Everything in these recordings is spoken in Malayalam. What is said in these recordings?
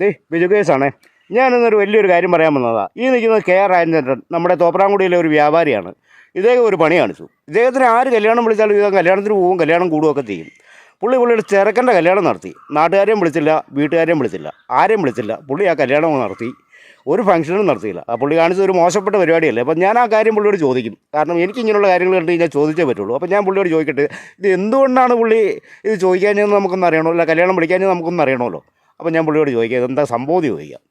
ദേ ബിജു കേസാണേ. ഞാനിന്നൊരു വലിയൊരു കാര്യം പറയാൻ വന്നതാണ് ഈ നിൽക്കുന്നത് കെ ആർ രാജേന്ദ്രൻ നമ്മുടെ തോപ്രാംകുടിയിലെ ഒരു വ്യാപാരിയാണ്. ഇദ്ദേഹം ഒരു പണി കാണിച്ചു. ഇദ്ദേഹത്തിന് ആര് കല്യാണം വിളിച്ചാലും ഇദ്ദേഹം കല്യാണത്തിന് പോവും കല്യാണം കൂടുകയൊക്കെ ചെയ്യും. പുള്ളി പുള്ളിയുടെ ചെറുക്കന്റെ കല്യാണം നടത്തി. നാട്ടുകാരെയും വിളിച്ചില്ല വീട്ടുകാരെയും വിളിച്ചില്ല ആരെയും വിളിച്ചില്ല. പുള്ളി ആ കല്യാണം നടത്തി. ഒരു ഫംഗ്ഷനും നടത്തിയില്ല. ആ പുള്ളി കാണിച്ചത് ഒരു മോശപ്പെട്ട പരിപാടിയല്ലേ. അപ്പം ഞാൻ ആ കാര്യം പുള്ളിയോട് ചോദിക്കും. കാരണം എനിക്ക് ഇങ്ങനെയുള്ള കാര്യങ്ങൾ കണ്ടു കഴിഞ്ഞാൽ ചോദിച്ചേ പറ്റുള്ളൂ. അപ്പം ഞാൻ പുള്ളിയോട് ചോദിക്കട്ടെ ഇത് എന്തുകൊണ്ടാണ് പുള്ളി ഇത് ചോദിക്കാഞ്ഞതെന്ന് നമുക്കൊന്ന് അറിയണമല്ലോ കല്യാണം വിളിക്കാഞ്ഞത് നമുക്കൊന്ന് അറിയണമല്ലോ. അപ്പം ഞാൻ പുള്ളിയോട് ചോദിക്കാം ഇതെന്താ സംഭവം? ചോദിക്കാം.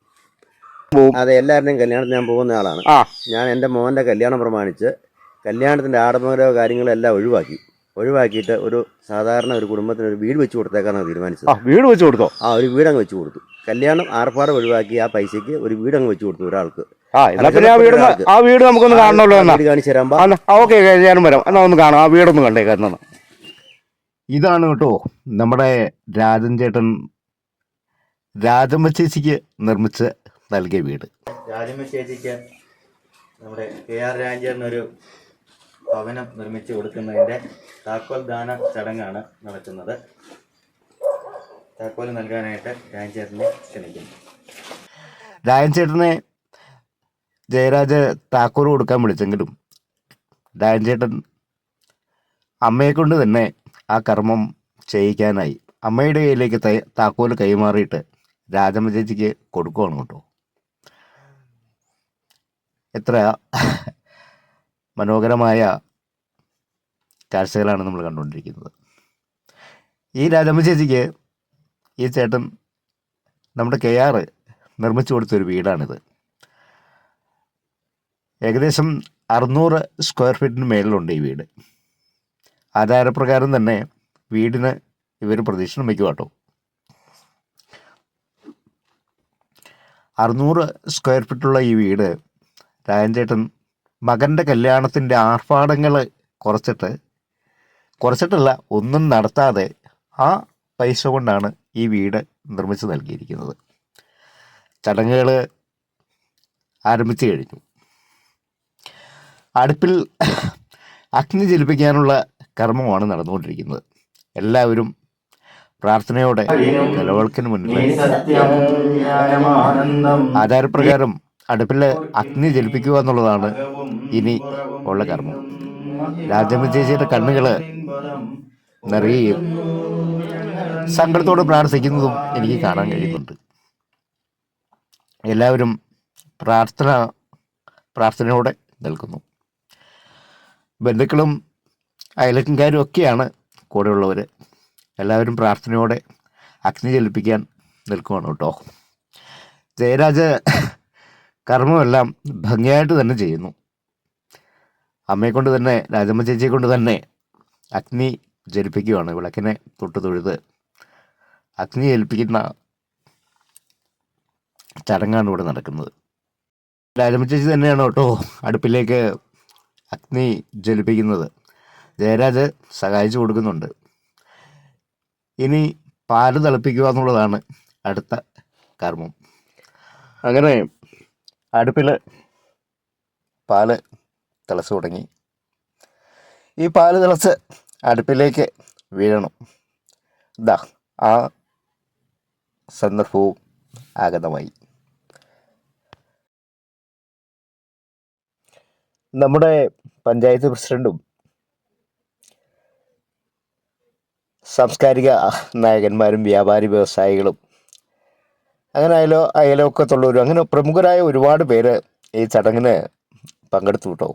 അതെ എല്ലാവരുടെയും കല്യാണത്തിന് ഞാൻ പോകുന്ന ആളാണ്. ആ. ഞാൻ എന്റെ മോന്റെ കല്യാണം പ്രമാണിച്ച് കല്യാണത്തിന്റെ ആഡംബര കാര്യങ്ങളെല്ലാം ഒഴിവാക്കി. ഒഴിവാക്കിയിട്ട് ഒരു സാധാരണ ഒരു കുടുംബത്തിന് ഒരു വീട് വെച്ച് കൊടുത്തേക്കാണ് തീരുമാനിച്ചത്. ആ വീട് വെച്ച് കൊടുത്തോ? ആ ഒരു വീടങ്ങ് അങ്ങ് വെച്ച് കൊടുത്തു. കല്യാണം ആർപ്പാട് ഒഴിവാക്കി ആ പൈസയ്ക്ക് ഒരു വീടങ്ങ് അങ്ങ് വെച്ച് കൊടുത്തു ഒരാൾക്ക്. ആ പിന്നെ ആ വീട് ആ വീട് നമുക്കൊന്ന് കാണണമല്ലോ എന്നാ. വീട് കാണിച്ചു ഓക്കെ ഞാനും വരാം. എന്നാ ഒന്ന് കാണാം ആ വീടൊന്ന് കണ്ടേക്കാം ഇതാണ് കേട്ടോ നമ്മുടെ രാജൻ ചേട്ടൻ രാജമ്മ ചേച്ചിക്ക് നിർമ്മിച്ച് നൽകിയ വീട്. രാജമ്മ ചേച്ചിക്ക് നമ്മുടെ കെ ആർ രാജേറിനൊരു ഭവനം നിർമ്മിച്ചു കൊടുക്കുന്നതിന്റെ താക്കോൽ ദാന ചടങ്ങാണ് നടക്കുന്നത്. താക്കോൽ നൽകാനായിട്ട് രാജേറിനെ ക്ഷണിക്കുന്നു. രാജൻ ചേട്ടനെ ജയരാജ് താക്കോൽ കൊടുക്കാൻ വിളിച്ചെങ്കിലും രാജൻ ചേട്ടൻ അമ്മയെ കൊണ്ട് തന്നെ ആ കർമ്മം ചെയ്യിക്കാനായി അമ്മയുടെ കയ്യിലേക്ക് താക്കോൽ കൈമാറിയിട്ട് രാജമ്മ ചേച്ചിക്ക് കൊടുക്കുവാണ് കേട്ടോ. എത്ര മനോഹരമായ കാഴ്ചകളാണ് നമ്മൾ കണ്ടുകൊണ്ടിരിക്കുന്നത്. ഈ രാജമ്മ ചേച്ചിക്ക് ഈ ചേട്ടൻ നമ്മുടെ കെ ആർ നിർമ്മിച്ചു കൊടുത്തൊരു വീടാണിത്. ഏകദേശം അറുന്നൂറ് സ്ക്വയർ ഫീറ്റിന് മേളിലുണ്ട് ഈ വീട്. ആധാരപ്രകാരം തന്നെ വീടിന് ഇവർ പ്രദക്ഷിണം വയ്ക്കുക കേട്ടോ. അറുന്നൂറ് സ്ക്വയർ ഫീറ്റുള്ള ഈ വീട് രാജൻചേട്ടൻ മകന്റെ കല്യാണത്തിന്റെ ആർഭാടങ്ങൾ കുറച്ചിട്ട് കുറച്ചിട്ടല്ല ഒന്നും നടത്താതെ ആ പൈസ കൊണ്ടാണ് ഈ വീട് നിർമ്മിച്ച് നൽകിയിരിക്കുന്നത്. ചടങ്ങുകൾ ആരംഭിച്ചു കഴിഞ്ഞു. അടുപ്പിൽ അഗ്നി ജലിപ്പിക്കാനുള്ള കർമ്മമാണ് നടന്നുകൊണ്ടിരിക്കുന്നത്. എല്ലാവരും പ്രാർത്ഥനയോടെ നിലവിളക്കിന് മുന്നിൽ ആചാരപ്രകാരം അടുപ്പിൽ അഗ്നി ജലിപ്പിക്കുക എന്നുള്ളതാണ് ഇനി ഉള്ള കർമ്മം. രാജമ്മ ചേച്ചിയുടെ കണ്ണുകൾ നിറയുകയും സങ്കടത്തോട് പ്രാർത്ഥിക്കുന്നതും എനിക്ക് കാണാൻ കഴിയുന്നുണ്ട്. എല്ലാവരും പ്രാർത്ഥന പ്രാർത്ഥനയോടെ നിൽക്കുന്നു. ബന്ധുക്കളും അയലക്കാരും ഒക്കെയാണ് കൂടെയുള്ളവർ എല്ലാവരും പ്രാർത്ഥനയോടെ അഗ്നി ജലിപ്പിക്കാൻ നിൽക്കുവാണ് കേട്ടോ. ജയരാജ കർമ്മമെല്ലാം ഭംഗിയായിട്ട് തന്നെ ചെയ്യുന്നു. അമ്മയെ കൊണ്ട് തന്നെ രാജമ്മ ചേച്ചിയെ കൊണ്ട് തന്നെ അഗ്നി ജലിപ്പിക്കുകയാണ് വിളക്കിനെ തൊട്ട് തൊഴുത് അഗ്നി ജലിപ്പിക്കുന്ന ചടങ്ങാണ് ഇവിടെ നടക്കുന്നത്. രാജമ്മ ചേച്ചി തന്നെയാണ് കേട്ടോ അടുപ്പിലേക്ക് അഗ്നി ജലിപ്പിക്കുന്നത് ജയരാജ് സഹായിച്ചു കൊടുക്കുന്നുണ്ട്. ഇനി പാൽ തിളപ്പിക്കുക എന്നുള്ളതാണ് അടുത്ത കർമ്മം. അങ്ങനെ അടുപ്പിൽ പാൽ തിളച്ച് തുടങ്ങി. ഈ പാൽ തിളച്ച് അടുപ്പിലേക്ക് വീഴണം. ഇതാ ആ സന്ദർഭവും ആഗതമായി. നമ്മുടെ പഞ്ചായത്ത് പ്രസിഡന്റും സാംസ്കാരിക നായകന്മാരും വ്യാപാരി വ്യവസായികളും അങ്ങനെ അയലോ അയലോക്കത്തുള്ളവരും അങ്ങനെ പ്രമുഖരായ ഒരുപാട് പേര് ഈ ചടങ്ങിന് പങ്കെടുത്തു കേട്ടോ.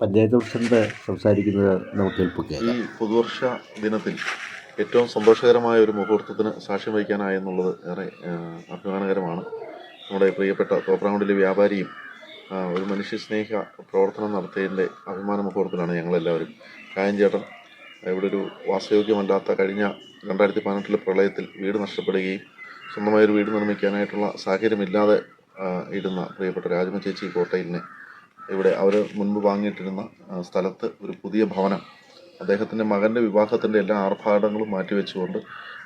പഞ്ചായത്ത് പ്രസിഡന്റ് സംസാരിക്കുന്നത് നമുക്ക് ഈ പുതുവർഷ ദിനത്തിൽ ഏറ്റവും സന്തോഷകരമായ ഒരു മുഹൂർത്തത്തിന് സാക്ഷ്യം വഹിക്കാനായെന്നുള്ളത് ഏറെ അഭിമാനകരമാണ്. നമ്മുടെ പ്രിയപ്പെട്ട തോപ്രാങ്കുടിലെ വ്യാപാരിയും ഒരു മനുഷ്യസ്നേഹ പ്രവർത്തനം നടത്തിയതിന്റെ അഭിമാന മുഹൂർത്തത്തിലാണ് ഞങ്ങളെല്ലാവരും. കായൻ ചേട്ടൻ ഇവിടെ ഒരു വാസയോഗ്യമല്ലാത്ത കഴിഞ്ഞ രണ്ടായിരത്തി പതിനെട്ടിലെ പ്രളയത്തിൽ വീട് നഷ്ടപ്പെടുകയും സ്വന്തമായൊരു വീട് നിർമ്മിക്കാനായിട്ടുള്ള സാഹചര്യമില്ലാതെ ഇടുന്ന പ്രിയപ്പെട്ട രാജമ്മ ചേച്ചി കോട്ടയിലിനെ ഇവിടെ അവർ മുൻപ് വാങ്ങിയിട്ടിരുന്ന സ്ഥലത്ത് ഒരു പുതിയ ഭവനം അദ്ദേഹത്തിന്റെ മകന്റെ വിവാഹത്തിന്റെ എല്ലാ ആർഭാടങ്ങളും മാറ്റിവെച്ചുകൊണ്ട്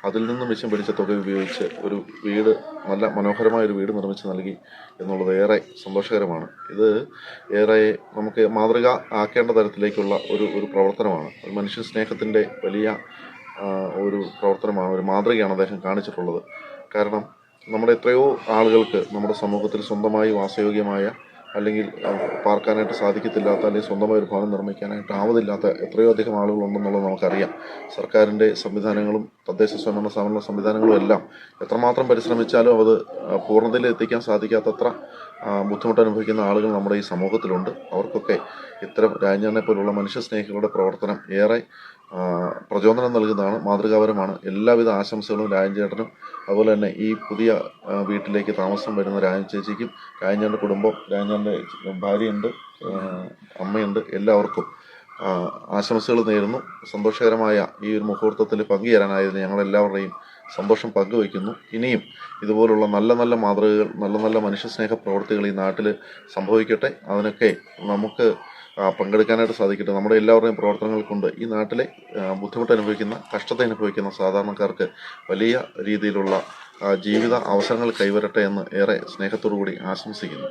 അതിൽ നിന്നും മിച്ചം പിടിച്ച തുക ഉപയോഗിച്ച് ഒരു വീട് നല്ല മനോഹരമായ ഒരു വീട് നിർമ്മിച്ച് നൽകി എന്നുള്ളത് ഏറെ സന്തോഷകരമാണ്. ഇത് ഏറെ നമുക്ക് മാതൃക ആക്കേണ്ട തരത്തിലേക്കുള്ള ഒരു ഒരു പ്രവർത്തനമാണ്. ഒരു മനുഷ്യ സ്നേഹത്തിന്റെ വലിയ ഒരു പ്രവർത്തനമാണ് ഒരു മാതൃകയാണ് അദ്ദേഹം കാണിച്ചിട്ടുള്ളത്. കാരണം നമ്മുടെ എത്രയോ ആളുകൾക്ക് നമ്മുടെ സമൂഹത്തിൽ സ്വന്തമായി വാസയോഗ്യമായ അല്ലെങ്കിൽ പാർക്കാനായിട്ട് സാധിക്കത്തില്ലാത്ത അല്ലെങ്കിൽ സ്വന്തമായി ഒരു ഭവനം നിർമ്മിക്കാനായിട്ട് ആവതില്ലാത്ത എത്രയോ അധികം ആളുകളുണ്ടെന്നുള്ളത് നമുക്കറിയാം. സർക്കാരിന്റെ സംവിധാനങ്ങളും തദ്ദേശ സ്വയംഭരണ സ്ഥാപന സംവിധാനങ്ങളും എല്ലാം എത്രമാത്രം പരിശ്രമിച്ചാലും അത് പൂർണതയിൽ എത്തിക്കാൻ സാധിക്കാത്തത്ര ബുദ്ധിമുട്ട് അനുഭവിക്കുന്ന ആളുകൾ നമ്മുടെ ഈ സമൂഹത്തിലുണ്ട്. അവർക്കൊക്കെ ഇത്തരം രാജ്ഞാനെ പോലുള്ള മനുഷ്യസ്നേഹികളുടെ പ്രവർത്തനം ഏറെ പ്രചോദനം നൽകുന്നതാണ് മാതൃകാപരമാണ്. എല്ലാവിധ ആശംസകളും രാജൻചേട്ടനും അതുപോലെ തന്നെ ഈ പുതിയ വീട്ടിലേക്ക് താമസം വരുന്ന രാജൻ ചേച്ചിക്കും രാജൻചേട്ടന്റെ കുടുംബം രാജൻചേട്ടന്റെ ഭാര്യയുണ്ട് അമ്മയുണ്ട് എല്ലാവർക്കും ആശംസകൾ നേരുന്നു. സന്തോഷകരമായ ഈ ഒരു മുഹൂർത്തത്തിൽ പങ്കുചേരാനായതിന് ഞങ്ങളെല്ലാവരുടെയും സന്തോഷം പങ്കുവയ്ക്കുന്നു. ഇനിയും ഇതുപോലുള്ള നല്ല നല്ല മാതൃകകൾ നല്ല നല്ല മനുഷ്യസ്നേഹ പ്രവൃത്തികൾ ഈ നാട്ടിൽ സംഭവിക്കട്ടെ. അതിനൊക്കെ നമുക്ക് പങ്കെടുക്കാനായിട്ട് സാധിക്കട്ടെ. നമ്മുടെ എല്ലാവരുടെയും പ്രവർത്തനങ്ങൾ കൊണ്ട് ഈ നാട്ടിലെ ബുദ്ധിമുട്ട് അനുഭവിക്കുന്ന കഷ്ടത അനുഭവിക്കുന്ന സാധാരണക്കാർക്ക് വലിയ രീതിയിലുള്ള ജീവിത അവസരങ്ങൾ കൈവരട്ടെ എന്ന് ഏറെ സ്നേഹത്തോടു കൂടി ആശംസിക്കുന്നു.